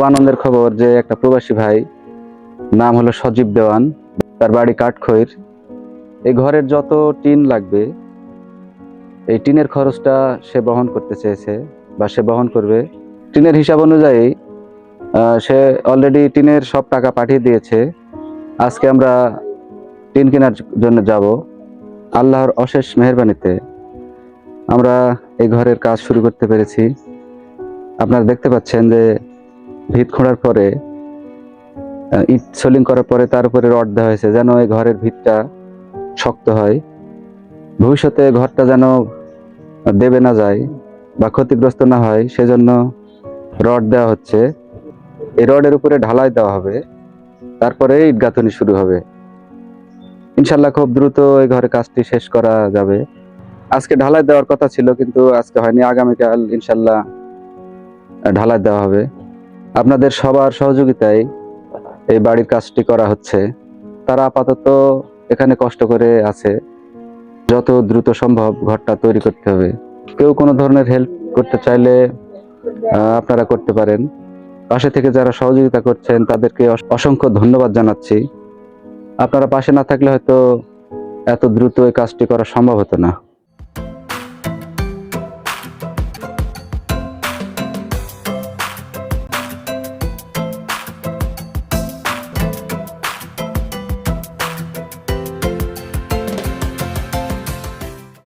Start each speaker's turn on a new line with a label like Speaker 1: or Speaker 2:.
Speaker 1: খুব আনন্দের খবর যে একটা প্রবাসী ভাই, নাম হলো সজীব দেওয়ান, তার বাড়ি কাঠখৈর। এই ঘরের যত টিন লাগবে, এই টিনের খরচটা সে বহন করতে চেয়েছে বা সে বহন করবে। টিনের হিসাব অনুযায়ী সে অলরেডি টিনের সব টাকা পাঠিয়ে দিয়েছে। আজকে আমরা টিন কেনার জন্য যাব। আল্লাহর অশেষ মেহরবানিতে আমরা এই ঘরের কাজ শুরু করতে পেরেছি। আপনারা দেখতে পাচ্ছেন যে ভিত খোঁড়ার পরে ইট সোলিং করার পরে তার উপরে রড দেওয়া হয়েছে, যেন এই ঘরের ভিতটা শক্ত হয়। ভবিষ্যতে ঘরটা যেন দেবে না যায় বা ক্ষতিগ্রস্ত না হয়, সেজন্য রড দেওয়া হচ্ছে। এই রডের উপরে ঢালাই দেওয়া হবে, তারপরে ইট গাঁথনি শুরু হবে। ইনশাল্লাহ খুব দ্রুত এই ঘরে কাজটি শেষ করা যাবে। আজকে ঢালাই দেওয়ার কথা ছিল, কিন্তু আজকে হয়নি। আগামীকাল ইনশাল্লাহ ঢালাই দেওয়া হবে। আপনাদের সবার সহযোগিতায় এই বাড়ির কাজটি করা হচ্ছে। তারা আপাতত এখানে কষ্ট করে আছে। যত দ্রুত সম্ভব ঘরটা তৈরি করতে হবে। কেউ কোনো ধরনের হেল্প করতে চাইলে আপনারা করতে পারেন। পাশে থেকে যারা সহযোগিতা করছেন, তাদেরকে অস- অসংখ্য ধন্যবাদ জানাচ্ছি। আপনারা পাশে না থাকলে হয়তো এত দ্রুত এই কাজটি করা সম্ভব হতো না।